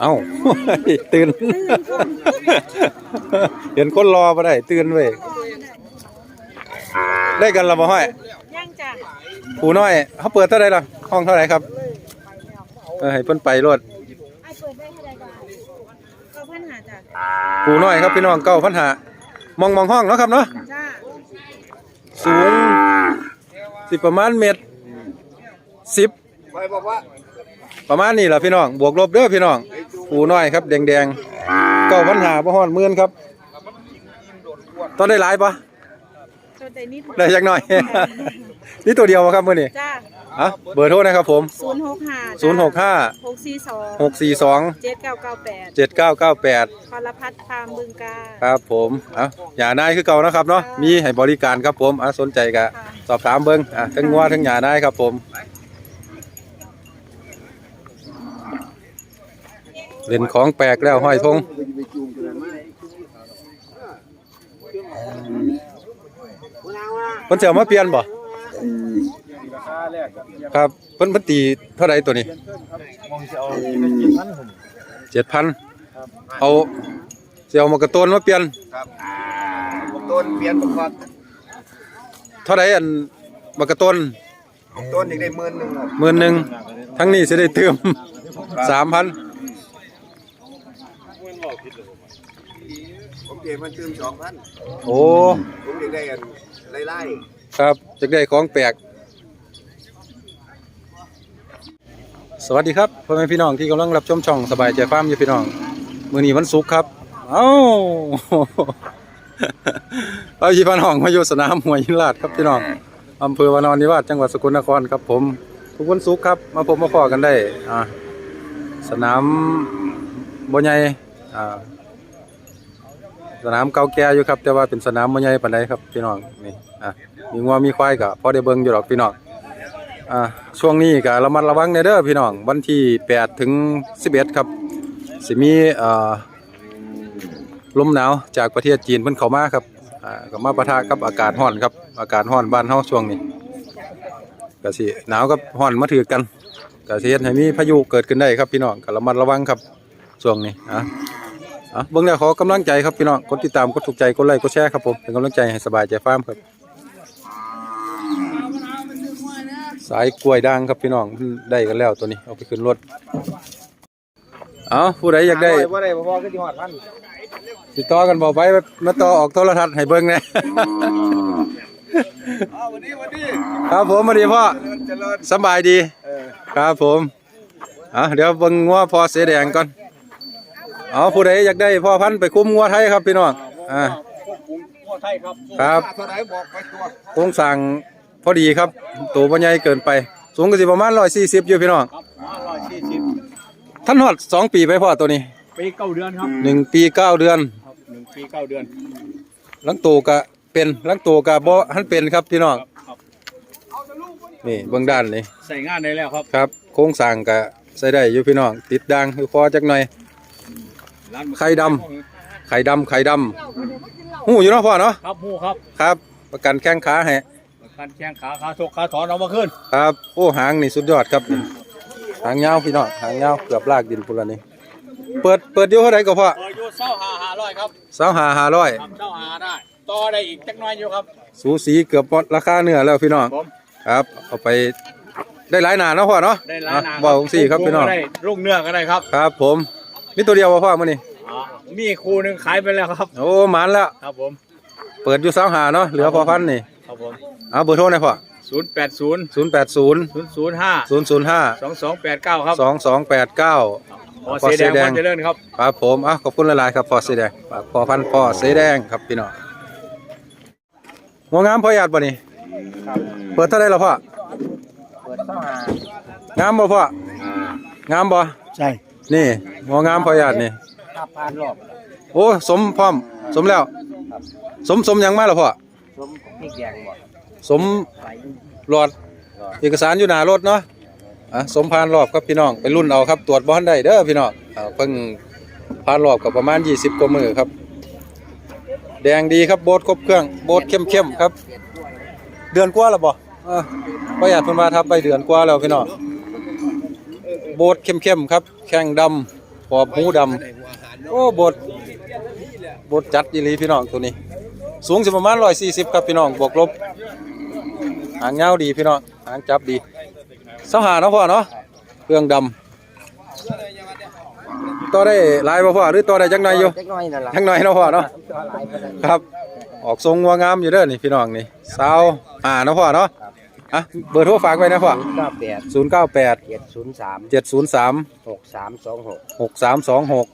เอ้า ตื่น เห็นคนรอมาได้ ตื่นเว้ยได้กันและบ่ห้อยย่างจ้ะผู้น้อยเขาเปิดเท่าไหร่ล่ะ ห้องเท่าไหร่ครับ เออให้เพิ่นไปรถไอเปิดได้เท่าไหร่ก่อนเก้าพันหาจ้ะผู้น้อยครับพี่น้องเก้าพันหามองมองห้องเนาะครับเนาะ จ้า สูงสิประมาณเมตร สิบไปบอกว่าประมาณนี้แหละพี่น้อง บวกลบเด้อพี่น้องผู้น้อยครับ แดงแดงๆเก้าพันหาบ่ฮอดหมื่นครับตอนได้หลายปะตัวใจนิดได้จักหน่อย นี่ตัวเดียวบ่ครับมื้อนี้จ้าอะเบอร์โทรนะครับผมศูนย์หกห้าศูนย์หกห้าหกสี่สองหกสี่สองเจ็ดเก้าเก้าแปดเจ็ดเก้าเก้าแปดพรพัฒน์ฟาร์มบึงกาฬครับผมอะอย่านายคือเก่านะครับเนาะมีให้บริการครับผมอะสนใจก็ค่ะสอบถามเบิ้งอะทั้งงัวทั้งหยานายครับผม เล่นของแปลกแล้วห้อยทงเพิ่นจะเอามาเปลี่ยนบ่ครับเพิ่นเพิ่นตีเท่าไหร่ตัวนี้เจ็ดพันเอาเสียวมากระต้นมาเปลี่ยนต้นเปลี่ยนประกอบเท่าไหร่อันมากระต้นต้นอีกได้หมื่นหนึ่งครับหมื่นหนึ่งทั้งนี้จะได้เติมสามพัน ผมเก็บมันตื้มสองพันโอ้ผมอยากได้อันไล่ไล่ครับจะได้ของแปลก สวัสดีครับพ่อแม่พี่น้องที่กำลังรับชมช่องสบายใจฟาร์มอยู่พี่น้อง มื้อนี้วันศุกร์ครับ เอ้าเอาพี่พี่น้องมาอยู่สนามหัวยหินลาดครับพี่น้องอำเภอวานอนนิวาสจังหวัดสกลนครครับ ผม ทุกวันศุกร์ครับ มาพบมาขอกันได้อ่าสนามบ่ใหญ่อ่า สนามเก่าแก่อยู่ครับ แต่ว่าเป็นสนามบ่ใหญ่ปานใดครับพี่น้องนี่อะมีงัวมีควายก็พอได้เบิ่งอยู่ดอกพี่น้องอ่าช่วงนี้ก็ระมัดระวังในเด้อพี่น้องวันที่8ถึง11ครับสิมีอ่อลมหนาวจากประเทศจีนเพิ่นเข้ามาครับอ่าก็มาปะทะกับอากาศร้อนครับ อากาศร้อนบ้านเฮาช่วงนี้ก็สิหนาวกับร้อนมาถือกันก็สิเฮ็ดให้มีพายุเกิดขึ้นได้ครับพี่น้องก็ระมัดระวังครับช่วงนี้อะ อะเบิ่งแล้วขอกำลังใจครับพี่น้องกดติดตามกดถูกใจกดไลค์กดแชร์ครับผมเป็นกำลังใจให้สบายใจฟาร์มครับ สายกล้วยด่างครับพี่น้องได้กันแล้วตัวนี้เอาไปขึ้นรถเอาผู้ใดอยากได้ว่าได้พอก็ที่หอดพันติดต่อกันบอกไปมาต่อออกโทรทัศน์ให้เบิ่งแหน่อ้าววันนี้วันนี้ครับผมมาดีพ่อเจริญสำบายดีเออครับผมอะเดี๋ยวเบิ่งงัวพ่อเสอแดงก่อน เอาผู้ใดอยากได้พ่อพันธุ์ไปคุ้มงัวไทยครับพี่น้องอ่า พ่อไทยครับครับเท่าไหร่บอกไปตัวโครงสร้างพอดีครับตัวบ่ใหญ่เกินไป สูงก็สิประมาณ140อยู่พี่น้องครับมาร้อยสี่สิบท่านฮอดสองปีไปพ่อตัวนี้ปีเก้าเดือนครับหนึ่งปีเก้าเดือน ครับหนึ่งปีเก้าเดือนหลังตัวก็เป็นหลังตัวก็บ่ทันเป็นครับพี่น้องครับนี่เบื้องด้านนี่ใส่งานได้แล้วครับ ครับ โครงสร้างก็ใช้ได้อยู่พี่น้องติดดังคือคอจักหน่อยร้าน ไข่ดไข่ดำไข่ดำหูอยู่เนาะพ่อเนาะครับหูครับครับ ประกันแข้งขาให้การแข้งขาขาชกขาถอนเอามาขึ้นครับโอ้หางนี่สุดยอดครับหางยาวพี่น้องหางยาวเกือบลากดินพุ่นละนี่เปิดเปิดอยู่เท่าไหร่ก็พ่อเอออยู่เศร้าหาหาร้อยครับสาวหาหาร้อยครับเศร้าหาได้ต่อได้อีกจักหน้อยอยู่ครับสูสีเกือบหมดราคาเนื้อแล้วพี่น้องผมครับเอาไปได้หลายหนาเนาะพ่อเนาะได้หลายหนาอะบอกผมสี่ครับพี่น้องได้ลูกเนื้อก็ได้ครับครับผม มีตัวเดียวบ่พ่อมื้อนี้อ่ามีคู่หนึ่งขายไปแล้วครับ โอ้หมานแล้ว ครับผมเปิดอยู่สาวหาเนาะเหลือพอพันนี่ครับผมเอาเบอร์โทรหน่อยพ่อศูนย์แปดศูนย์080 ศูนย์ศูนย์ห้า005 สองสองแปดเก้าครับ2289พอเสียแดงวันเจริญครับ ครับผมอะขอบคุณหลายๆครับพ่อเสอแดงฝากพ่อพันธุ์พ่อเสอแดงครับพี่น้องหัวงามพ่อหยาดบ่นี่เปิดเท่าไหร่แล้วพ่อเปิดเศร้าหางามบ่พ่องามบ่ใช่ นี่หัวงามพ่อหยาดนี่ถ้าผ่านรอบโอ้สมพร้อม สมแล้ว สมสมหยังมาแล้วพ่อ สมพริกแดงบ่สมหลอด เอกสารอยู่หน้ารถเนาะอะสมพานรอบครับพี่น้อง ไปรุ่นเอาครับ ตรวจบ่ทันได้เด้อพี่น้องอ่าเพิ่งพานรอบกับประมาณ 20 กว่ามือครับ แดงดีครับโบสครบเครื่อง โบสเข้มๆครับ เดือนกว่าแล้วบ่เออประหยัดเพิ่นว่าทับไปเดือนกว่าแล้วพี่น้อง โบดเข้มๆครับ แข้งดำปอบหูดำโอ้โบดโบดจัดอีหลีพี่น้องตัวนี้ สูงสิประมาณ140ครับพี่น้องบวกลบ หางยาวดีพี่น้องหางจับดีเสาหาเนาะพ่อเนาะเครื่องดำต่อได้หลายบ่พ่อหรือต่อได้จักหน่อยอยู่เล็กน้อยนั่นล่ะจักหน่อยเนาะพ่อเนาะตัวหลายไปเลยครับ ออกทรงวัวงามอยู่เด้อนี่พี่น้องนี่สาวอ่าเนาะพ่อเนาะ อะเบอร์โทรฝากไว้นะพ่อเก้าแปดศูนย์เก้าแปดเจ็ดศูนย์สามเจ็ดศูนย์สามหกสามสองหกหกสามสองหก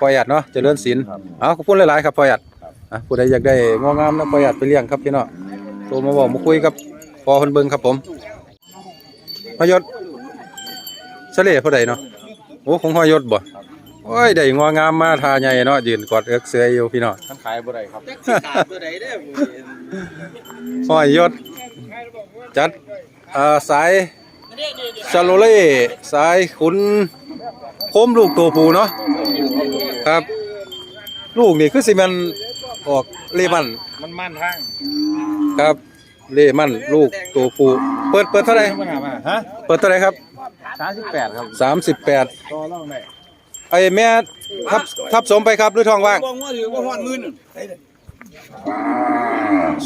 พ่อหยัดเนาะเจริญศิลป์ครับเอาขอบคุณหลายๆครับพ่อหยัดอะผู้ใดอยากได้งวงามนะพ่อหยัดไปเลี้ยงครับพี่น้องโทรมาบอกมาคุยกับพ่อคนเบิ่งครับผมพยศเสล่ผู้ใดเนาะโอ้ของพยศบ่โอ้ยได้งวงามมาทาใหญ่เนาะยืนกอดเอื้อกเสืออยู่พี่น้องท่านขายบ่ได้ครับห้อยยศ จัดอ่าสายชาโลเล่สายขุนโคมลูกตัวผู้เนาะครับ ลูกนี่คือสิมันออกเลมันมันมันทางครับเลมันลูกตัวผู้เปิดเปิดเท่าไหร่ปัญหามาฮะเปิดเท่าไหร่ครับสามสิบแปดครับสามสิบแปดต่อรองได้ไอ้แม่ทับทับสมไปครับหรือท้องว่าง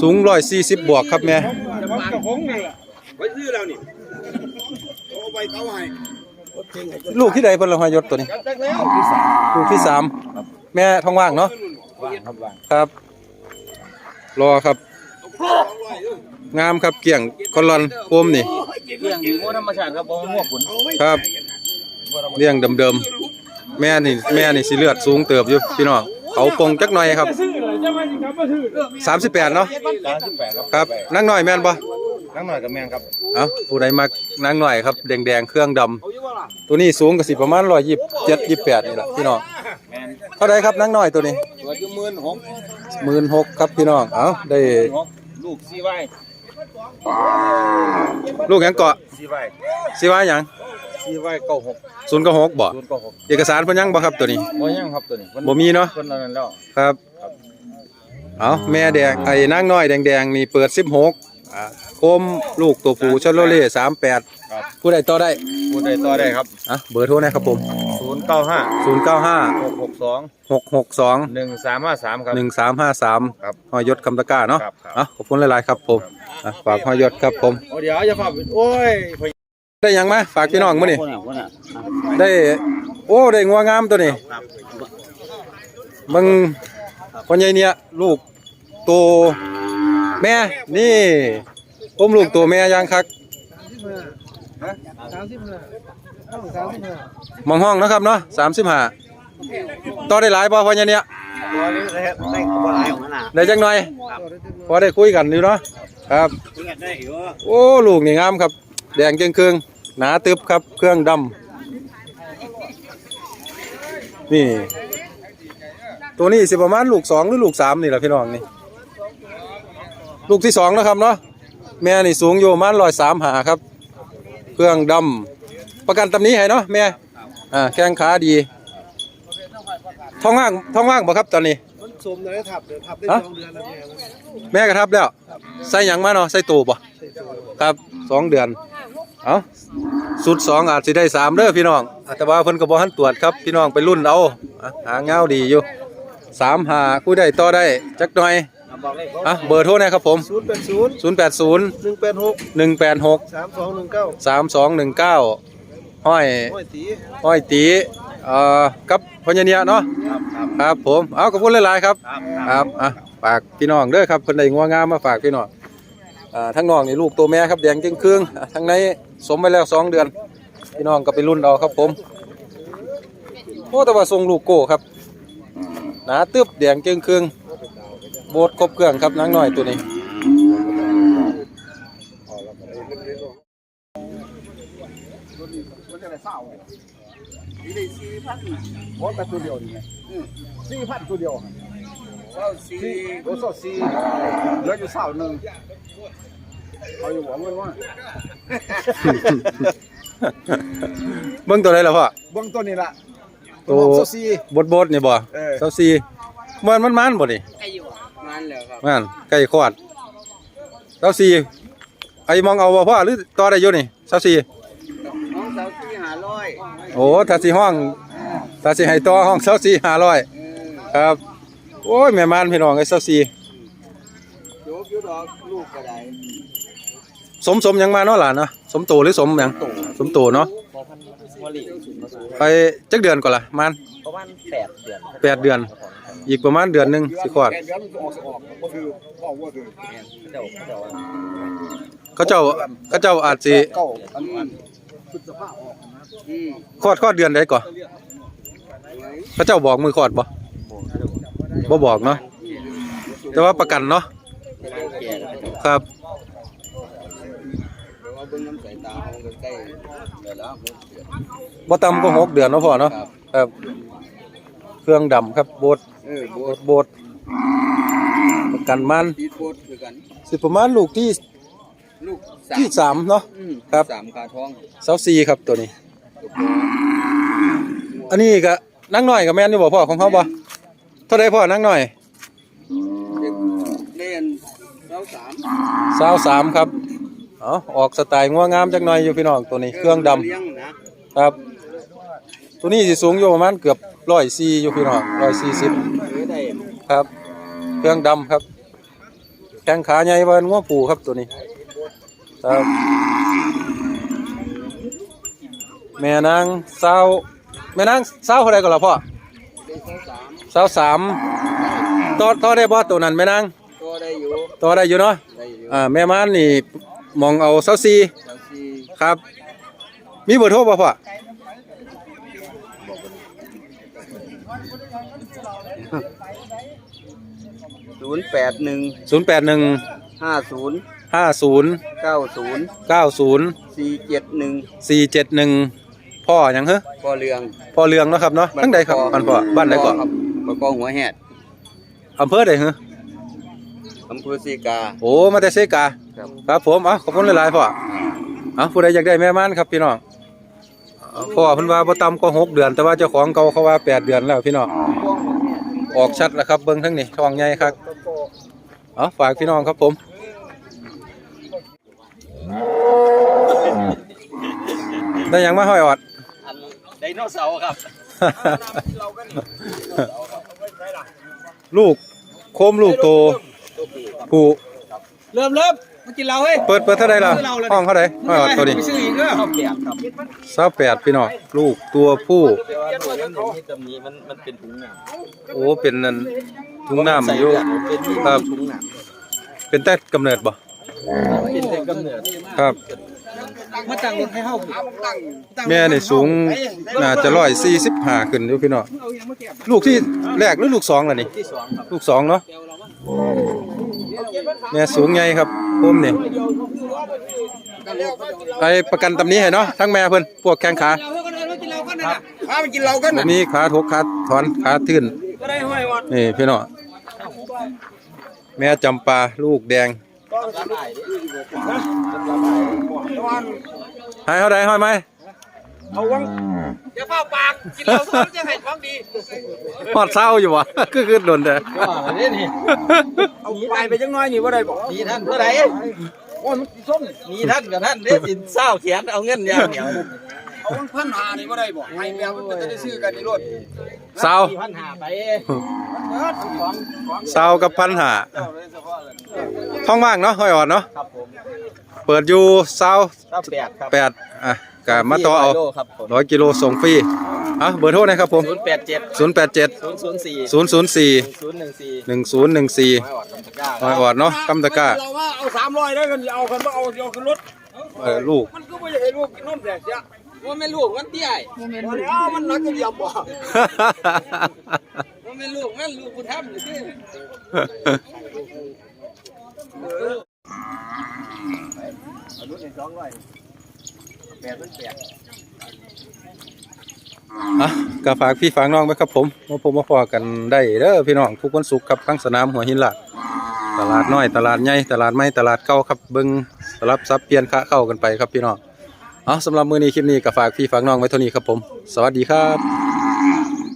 สูงร้อยสี่สิบบวกครับแม่จะมันกับผมนี่ล่ะไว้ซื้อแล้วนี่เอาไปเขาให้ลูกที่ใดเพิ่นละห้อยยศตัวนี้ จักแล้วที่สามลูกที่สามแม่ท้องว่างเนาะว่างครับว่างครับ รอครับ งามครับเกี่ยงคอนลอนโคมนี่เรื่องอยู่ธรรมชาติครับบ่มั่วขุนครับเลี้ยงเดิมๆแม่นี่แม่นี่สิเลือดสูงเติบอยู่พี่น้อง เขาปงจักหน่อยครับ38เนาะสามสิบแปดครับครับนางน้อยแม่นบ่นั่งหน่อยกับแมงครับเอ้าผู้ใดมักนางน้อยครับแดงๆเครื่องดำตัวนี้สูงก็สิประมาณ127 28นี่ล่ะพี่น้องแมนเท่าใดครับนางน้อยตัวนี้ตัวอยู่หมื่นหก16,000ครับพี่น้องเอ้าได้หกลูกซีไว้ลูกหยังเกาะซีไว้สิว่าหยัง ซีไว้เก้าหก0กับ6บ่ศูนย์เก้าหกเอกสารเพิ่นยังบ่ครับตัวนี้บ่ยังครับตัวนี้มันบ่มีเนาะคนละนั้นแล้วครับเอาแม่แดงไอ้นางน้อยแดงๆนี่เปิด16อ่าโคมลูกตัวผู้ชาโลเล่38ครับผู้ใดต่อได้พูดได้ต่อได้ครับอะเบอร์โทรนะครับผมศูนย์เก้าห้า095หกหกสอง662หนึ่งสามห้าสามครับ1353ครับหอยยศคำตะกร้าเนาะครับครับอะขอบคุณหลายๆครับผมอะฝากหอยยศครับผมโอ้เดี๋ยวจะฝากโอ้ย ได้หยังมาฝากพี่น้องมื้อนี้คนอะคนอะได้ โอ้ได้งัวงามตัวนี้มึงคนใหญ่เนี่ยลูกตัวแม่นี่ผมลูกตัวแม่ยังคักสามสิบห้าสามสิบห้ามองห้องนะครับเนาะสามสิบห้าต่อได้หลายป่พอเนี่ยเนี่ยตัวนี้ได้ได้ก็หลายของมันอะได้จังหน่อย พอได้คุยกันอยู่เนาะครับได้อยู่โอ้ลูกนี่งามครับ แดงเกรียงเครื่อง หนาตึบครับ เครื่องดำนี่ ตัวนี้สิประมาณลูกสองหรือลูกสามนี่แหละพี่น้องนี่ ลูกที่สองนะครับเนาะแม่นี่สูงอยู่ประมาณร้อยสามหาครับ เครื่องดำประกันตำหนี้ให้เนาะแม่อ่าแข้งขาดีท้องว่างท้องว่างบ่ครับตอนนี้สมเลยทับเดี๋ยวทับได้ฮะสองเดือนแล้วเนี่ยแม่กระทับแล้ว ใส่หยังมาเนาะใส่ตูบ่ครับสองเดือน เอาสุดสองอาจสิได้สามเด้อพี่น้องแต่ว่าเพิ่นก็บ่ทันตรวจครับพี่น้องไปรุ่นเอาอะหาเงาดีอยู่สามหาคู่ได้ต่อได้จักหน่อยอะเบอร์โทรนะครับผมศูนย์แปดศูนย์080หนึ่งแปดหก186สามสองหนึ่งเก้า3219ห้อยห้อยตีห้อยตีเอ่อกับพญาเนียเนาะครับผมเอาขอบคุณหลายๆครับครับอะฝากพี่น้องเด้อครับเพิ่นได้งัวงามมาฝากพี่น้องอ่าทั้งน้องนี่ลูกตัวแม่ครับแดงจึงครึ่งอะทั้งใน สมไปแล้วสองเดือน พี่น้องก็ไปรุ่นเอาครับผมโอ้แต่ว่าทรงลูกโก้ครับหนาตึบแดงจึงเครึ่องโบดครบเครื่องครับนางหน้อยตัวนี้โอ้แต่ตัวเดียวนี่ไงสี่พันตัวเดียวสี่โอ้สดสี่เหลืออยู่สาวหนึ่ง เอาอยู่หวังเงินว่าเบิ่งตัวใดล่ะพ่อเบื้องต้นนี่ละตัวโซซี บดบดๆนี่บ่เออ เซาซีมันมันมันบ่นี่นั่นแหละครับมันไก่คอดเซาซีไอ้มองเอาบ่พ่อหรือต่อได้อยู่นี่24น้องสาวที่หาร้อยโอ้ถ้าสิห้องถ้าสิให้ต่อห้อง24 500เออครับ โอ้ยแม่มานพี่น้องไอ้24โยกอยูดอกลูกก็ได้ สมสมหยังมาเนาะหลานเนาะสมโตหรือสมหยังสมโตเนาะพอพันวลีมาสูงไปจักเดือนก่อนล่ะมันประมาณแปดเดือนแปดเดือน อีกประมาณเดือนหนึงสิคลอดแกนเดี๋ยวมันจะออกสิออกก็คือพ่อว่าคือเดี๋ยวเดี๋ยวเขาเจ้าเขาเจ้าอาจสิเก้าอันนี้พฤษภาออกนะอืมคลอดคลอดเดือนใดก่อนเขาเจ้าบอกมือคลอดบ่บ่บอกเนาะแต่ว่าประกันเนาะแก่แล้วครับ เดี๋ยวว่าเบิ่งน้ำสายตาเขาก็ใกล้เดี๋ยวแล้วหกเดือนบ่ต่ำกว่าหกเดือนเนาะพ่อเนาะครับครับ เครื่องดำครับโบดเออโบโบสดโบดประกันมันตีโบสคือกันสิประมาณลูกที่ลูกที่สามเนาะ อืมครับ สามขาท้องเสาซีครับตัวนี้ อันนี้ก็นักหน่อยกับแม่นอยู่บ่พ่อของเขาบ่เท่าใดพ่อนักหน่อยเด็กเล่นเสาสามสาวสามครับ เอาออกสไตล์งัวงามจักหน่อยอยู่พี่น้องตัวนี้เครื่องดำเลี้ยงนะครับ ตัวนี้สิสูงอยู่ประมาณเกือบร้อยสี่อยู่พี่น้องร้อยสี่สิบหรือได้ครับ เครื่องดำครับแข้งขาใหญ่เบินงัวผูครับตัวนี้ครับแม่นางสาวแม่นางสาวเท่าไรก็ล่ะพ่อได้เสาสามสาวสามต่อต่อได้บ่ตัวนั้นแม่นางก็ได้อยู่ต่อได้อยู่เนาะได้อยู่อ่าแม่ม้านนี่ มองเอาสาวสี่เสาสี่ครับ มีเบอร์โทรบ่พ่อศูนย์แปดหนึ่งศูนย์แปดหนึ่งห้าศูนย์ห้าศูนย์เก้าศูนย์เก้าศูนย์สี่เจ็ดหนึ่งสี่เจ็ดหนึ่งพ่อหยังเหรอพ่อเรืองพ่อเรืองเนาะครับเนาะทั้งใดครับอันพ่อบ้านใดก่อนครับปะกองหัวแหดอำเภอใดเหรอ อำเภอสีกา โอ้มาแต่เซกาครับ ครับผมเอะขอบคุณหลายๆพ่อเอะผู้ใดอยากได้แม่ม่านครับพี่น้องเอ่อพ่อเพิ่นว่าบ่ต่ำกว่าหกเดือน แต่ว่าเจ้าของเก่าเขาว่าแปดเดือนแล้วพี่น้องออกชัดแล้วครับเบิ่งทั้งนี้ท้องใหญ่ครับเอ๋อฝากพี่น้องครับผมได้หยังมาห้อยออดอันไดโนเสาร์ครับ ลูกโคมลูกโต ผู้เริ่มเริ่มมากินเราเฮ้ยเปิดเปิดเท่าไหร่ล่ะห้องเท่าไหร่ห้อยออดตัวนี้ไปซื้ออีกเด้อข้าวแกงครับสาวแปดพี่น้องลูกตัวผู้แต่ว่าตัวนี้มันมีตำหนี้มันมันเป็นถุงหนังโอ้เป็นนั่นถุงน้ำอยู่เป็นที่ครับถุงหนังเป็นแต่กำเนิดบ่เป็นแต่กำเนิดครับมาตั้งรถให้เฮาแม่นี่สูงน่าจะร้อยสี่สิบห้าขึ้นอยู่พี่น้องลูกที่แรกหรือลูกสองล่ะนี่ที่สองครับลูกสองเนาะ แม่สูงใหญ่ครับผมนี่ไปประกันตำนี้ให้เนาะทั้งแม่เพิ่นพวกแข้งขาพาไปกินเหล้ากันบ่มีขาทกขาถอนขาทื่นก็ได้ห้อยวัดนี่พี่น้องแม่จำปาลูกแดงหายเท่าใดห้อยไหมอ ย่าเฝ้าปากกินเราซะจะให้ของดีฮอดเศร้าอยู่วะคือคือโดนแต่ว่าเนี่ยนี่เอาไปไปจังน้อยนี่ว่าได้บอกมีท่านเท่าไหร่โอ้ยมันส้มมีท่านกับท่านเด้สินเศร้าเขียนเอาเงินอย่างเดียวเอาพันหานี่ว่าได้บอกให้แมวมันจะได้ซื้อกันนี่รถเศร้ามีพันหาไปเศร้ากับพันหาท้องว่างเนาะห้อยอ่อนเนาะครับผมเปิดอยู่เศร้าเศร้าแปดครับแปดอะ กะมาต่อเอาโลครับผมร้อยกิโลส่งฟรีอะเบอร์โทรนะครับผม ศูนย์แปดเจ็ดศูนย์แปดเจ็ดศูนย์ศูนย์สี่ศูนย์ศูนย์สี่ศูนย์หนึ่งสี่หนึ่งศูนย์หนึ่งสี่ไม่อดคำตะกร้าห้อยอ่อนเนาะกำตะกร้าเราว่าเอาสามร้อยได้กันเอากันว่าเอาเอาขึ้นรถ เออลูก มันก็ไม่ใช่ลูกกินนมแต่เสียว่าไม่ลูกมันเตี้ยเอามันนักจะเดียบบ่ว่าไม่ลูกมันลูกกูทำอยู่ที่ อะก็ฝากพี่ฝากน้องไว้ครับผมมาพบมาพอกันได้เด้อพี่น้องทุกวันศุกร์ครับทั้งสนามหัวหินลาดตลาดน้อยตลาดใหญ่ตลาดไม้ตลาดเก่าครับเบิ้งสลับซับเปลี่ยนค้าเข้ากันไปครับพี่น้องเอาสำหรับมื้อนี้คลิปนี้ก็ฝากพี่ฝากน้องไว้เท่านี้ครับผม สวัสดีครับ